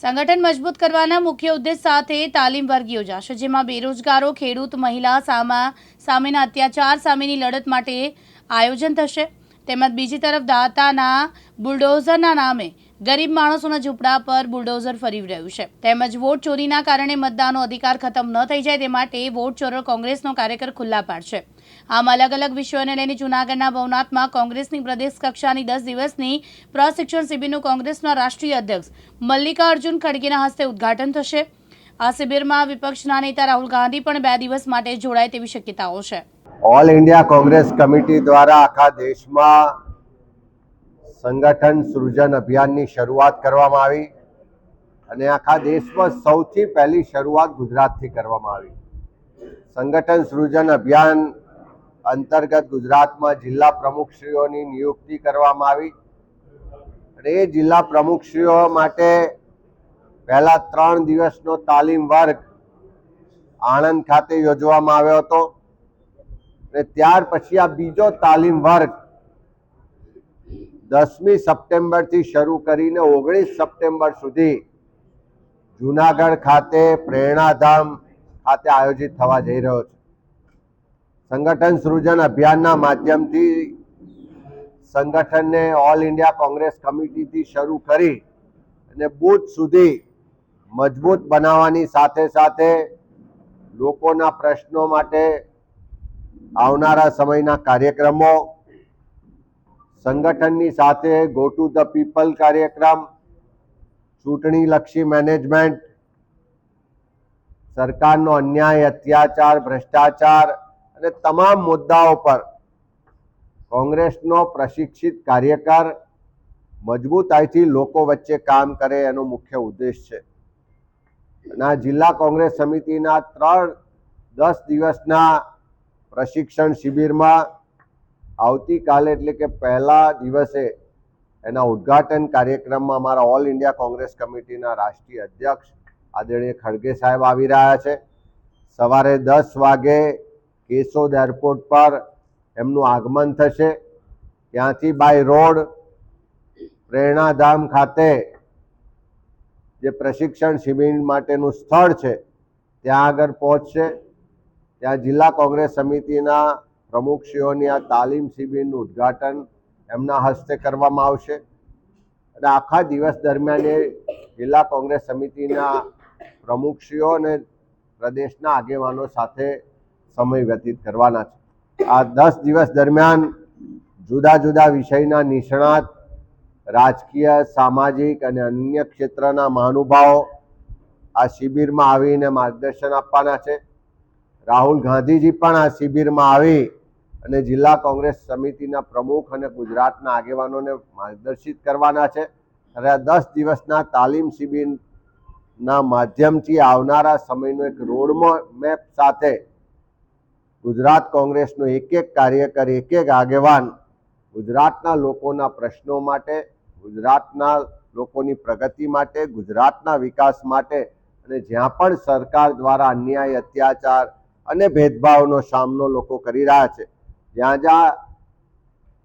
સંગઠન મજબૂત કરવાના મુખ્ય ઉદ્દેશ સાથે તાલીમ વર્ગ યોજાશે, જેમાં બેરોજગારો, ખેડૂત, મહિલા સામા, સામેના અત્યાચાર સામેની લડત માટે આયોજન થશે. તેમજ બીજી તરફ દાતાના બુલડોઝરના નામે ગરીબ માણસોના ઝૂંપડા પર બુલડોઝર ફરી રહ્યું છે. તેમજ વોટ ચોરીના કારણે મતદાનનો અધિકાર ખતમ ન થઈ જાય તે માટે વોટ ચોરો કોંગ્રેસનો કાર્યકર ખુલ્લા પાડશે. આમ અલગ અલગ વિષયોને લઈને જૂનાગઢના ભવનાથમાં કોંગ્રેસની પ્રદેશ કક્ષાની દસ દિવસની પ્રશિક્ષણ શિબિરનું કોંગ્રેસના રાષ્ટ્રીય અધ્યક્ષ મલ્લિકાર્જુન ખડગેના હસ્તે ઉદ્ઘાટન થશે. આ શિબિરમાં વિપક્ષના નેતા રાહુલ ગાંધી પણ બે દિવસ માટે જોડાય તેવી શક્યતાઓ છે. ઓલ ઇન્ડિયા કોંગ્રેસ કમિટી દ્વારા આખા દેશમાં સંગઠન સૃજન અભિયાનની શરૂઆત કરવામાં આવી અને આખા દેશમાં સૌથી પહેલી શરૂઆત ગુજરાતથી કરવામાં આવી. સંગઠન સૃજન અભિયાન અંતર્ગત ગુજરાતમાં જિલ્લા પ્રમુખશ્રીઓની નિયુક્તિ કરવામાં આવી. અને એ જિલ્લા પ્રમુખશ્રીઓ માટે પહેલા ત્રણ દિવસનો તાલીમ વર્ગ આણંદ ખાતે યોજવામાં આવ્યો હતો. અને ત્યાર પછી આ બીજો તાલીમ વર્ગ દસમી સપ્ટેમ્બરથી શરૂ કરીને ઓગણીસ સપ્ટેમ્બર સુધી જુનાગઢ ખાતે પ્રેરણાધામ ખાતે આયોજિત થવા જઈ રહ્યો છે. સંગઠન સૃજન અભિયાનના માધ્યમથી સંગઠનને ઓલ ઇન્ડિયા કોંગ્રેસ કમિટીથી શરૂ કરી અને બુથ સુધી મજબૂત બનાવવાની સાથે સાથે લોકોના પ્રશ્નો માટે આવનારા સમયના કાર્યક્રમો, સંગઠનની સાથે ગો ટુ ધ પીપલ કાર્યક્રમ, ચૂંટણીલક્ષી મેનેજમેન્ટ, સરકારનો અન્યાય, અત્યાચાર, ભ્રષ્ટાચાર અને તમામ મુદ્દાઓ પર કોંગ્રેસનો પ્રશિક્ષિત કાર્યકર મજબૂતાઈથી લોકો વચ્ચે કામ કરે એનો મુખ્ય ઉદ્દેશ છે. અને જિલ્લા કોંગ્રેસ સમિતિના ત્રણ દસ દિવસના પ્રશિક્ષણ શિબિરમાં આવતીકાલે એટલે કે પહેલા દિવસે એના ઉદ્ઘાટન કાર્યક્રમમાં અમારા ઓલ ઇન્ડિયા કોંગ્રેસ કમિટીના રાષ્ટ્રીય અધ્યક્ષ આદરણીય ખડગે સાહેબ આવી રહ્યા છે. સવારે દસ વાગે કેશોદ એરપોર્ટ પર એમનું આગમન થશે. ત્યાંથી બાય રોડ પ્રેરણાધામ ખાતે જે પ્રશિક્ષણ શિબિર માટેનું સ્થળ છે, ત્યાં આગળ પહોંચશે. ત્યાં જિલ્લા કોંગ્રેસ સમિતિના પ્રમુખશ્રીઓની આ તાલીમ શિબિરનું ઉદ્ઘાટન એમના હસ્તે કરવામાં આવશે. અને આખા દિવસ દરમિયાન એ જિલ્લા કોંગ્રેસ સમિતિના પ્રમુખશ્રીઓ અને પ્રદેશના આગેવાનો સાથે સમય વ્યતીત કરવાના છે. આ દસ દિવસ દરમિયાન જુદા જુદા વિષયના નિષ્ણાત, રાજકીય, સામાજિક અને અન્ય ક્ષેત્રના મહાનુભાવો આ શિબિરમાં આવીને માર્ગદર્શન આપવાના છે. રાહુલ ગાંધીજી પણ આ શિબિરમાં આવી અને જિલ્લા કોંગ્રેસ સમિતિના પ્રમુખ અને ગુજરાતના આગેવાનોને માર્ગદર્શિત કરવાના છે. અને આ દસ દિવસના તાલીમ શિબિરના માધ્યમથી આવનારા સમયનો એક રોડ મેપ સાથે ગુજરાત કોંગ્રેસનો એક એક કાર્યકર, એક એક આગેવાન ગુજરાતના લોકોના પ્રશ્નો માટે, ગુજરાતના લોકોની પ્રગતિ માટે, ગુજરાતના વિકાસ માટે અને જ્યાં પણ સરકાર દ્વારા અન્યાય, અત્યાચાર અને ભેદભાવનો સામનો લોકો કરી રહ્યા છે. જ્યાં જ્યાં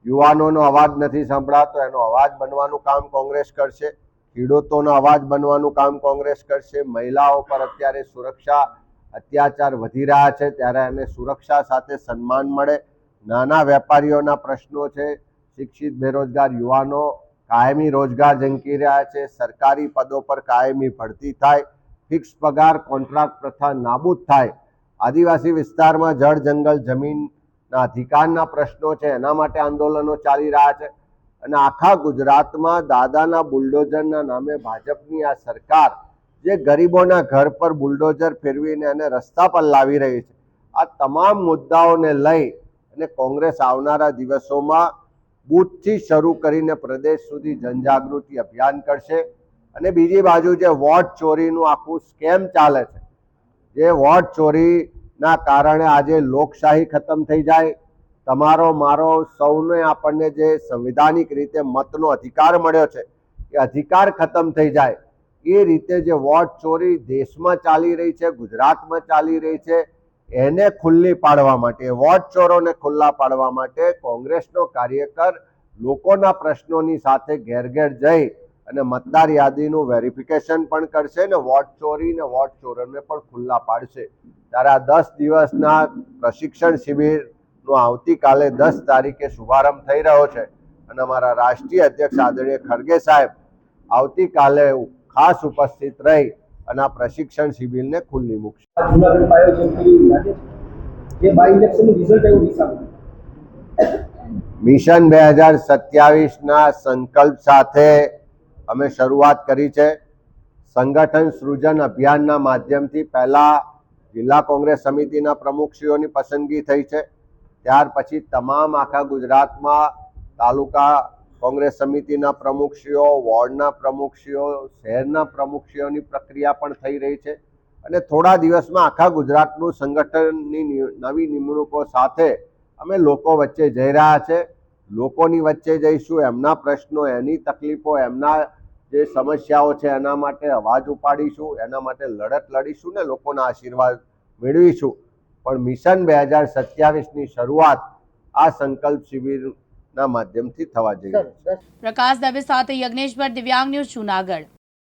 યુવાનોનો અવાજ નથી સંભળાતો, એનો અવાજ બનવાનું કામ કોંગ્રેસ કરશે. ખેડૂતોનો અવાજ બનવાનું કામ કોંગ્રેસ કરશે. મહિલાઓ પર અત્યારે સુરક્ષા અત્યાચાર વધી રહ્યા છે, ત્યારે એને સુરક્ષા સાથે સન્માન મળે. નાના વેપારીઓના પ્રશ્નો છે, શિક્ષિત, બેરોજગાર યુવાનો કાયમી રોજગાર ઝંકી રહ્યા છે, સરકારી પદો પર કાયમી ભરતી થાય ફિક્સ પગાર કોન્ટ્રાક્ટ પ્રથા નાબૂદ થાય. આદિવાસી વિસ્તારમાં જળ, જંગલ, જમીનના અધિકારના પ્રશ્નો છે, એના માટે આંદોલનો ચાલી રહ્યા છે. અને આખા ગુજરાતમાં દાદાના બુલડોઝરના નામે ભાજપની આ સરકાર જે ગરીબોના ઘર પર બુલડોઝર ફેરવીને અને રસ્તા પર લાવી રહી છે. આ તમામ મુદ્દાઓને લઈ અને કોંગ્રેસ આવનારા દિવસોમાં બૂથથી શરૂ કરીને પ્રદેશ સુધી જનજાગૃતિ અભિયાન કરશે. અને બીજી બાજુ જે વોટ ચોરીનું આખું સ્કેમ ચાલે છે, જે વોટ ચોરીના કારણે આજે લોકશાહી ખતમ થઈ જાય. તમારો, મારો, સૌને આપણને જે સંવિધાનિક રીતે મતનો અધિકાર મળ્યો છે, એ અધિકાર ખતમ થઈ જાય. એ રીતે જે વોટ ચોરી દેશમાં ચાલી રહી છે, ગુજરાતમાં ચાલી રહી છે, એને ખુલ્લી પાડવા માટે, વોટ ચોરોને ખુલ્લા પાડવા માટે કોંગ્રેસનો કાર્યકર લોકોના પ્રશ્નોની સાથે ઘેર ઘેર જઈ અને મતદાર યાદીનું વેરિફિકેશન પણ કરશે ને વોટ ચોરી ને વોટ ચોરોને પણ ખુલ્લા પાડશે. ત્યારે આ દસ દિવસના પ્રશિક્ષણ શિબિરનો આવતીકાલે દસ તારીખે શુભારંભ થઈ રહ્યો છે. અને અમારા રાષ્ટ્રીય અધ્યક્ષ આદરણીય ખરગે સાહેબ આવતીકાલે ખાસ ઉપસ્થિત રહી અને આ પ્રશિક્ષણ શિબિરને ખુલ્લી મૂકશે. મિશન બે હજાર સત્યાવીસના સંકલ્પ સાથે અમે શરૂઆત કરી છે. સંગઠન સૃજન અભિયાનના માધ્યમથી પહેલા જિલ્લા કોંગ્રેસ સમિતિના પ્રમુખશ્રીઓની પસંદગી થઈ છે. ત્યાર પછી તમામ આખા ગુજરાતમાં તાલુકા કોંગ્રેસ સમિતિના પ્રમુખશ્રીઓ, વોર્ડના પ્રમુખશ્રીઓ, શહેરના પ્રમુખશ્રીઓની પ્રક્રિયા પણ થઈ રહી છે. અને થોડા દિવસમાં આખા ગુજરાતનું સંગઠનની નવી નિમણૂકો સાથે અમે લોકો વચ્ચે જઈ રહ્યા છે. લોકોની વચ્ચે જઈશું, એમના પ્રશ્નો, એની તકલીફો, એમના જે સમસ્યાઓ છે એના માટે અવાજ ઉપાડીશું, એના માટે લડત લડીશું ને લોકોના આશીર્વાદ મેળવીશું. પણ મિશન બે હજાર સત્યાવીસની શરૂઆત આ સંકલ્પ શિબિરના માધ્યમથી થવા જઈ રહ્યું છે પ્રકાશ દવે સાથે યજ્ઞેશ્વર દિવ્યાંગ ન્યૂઝ જુનાગઢ.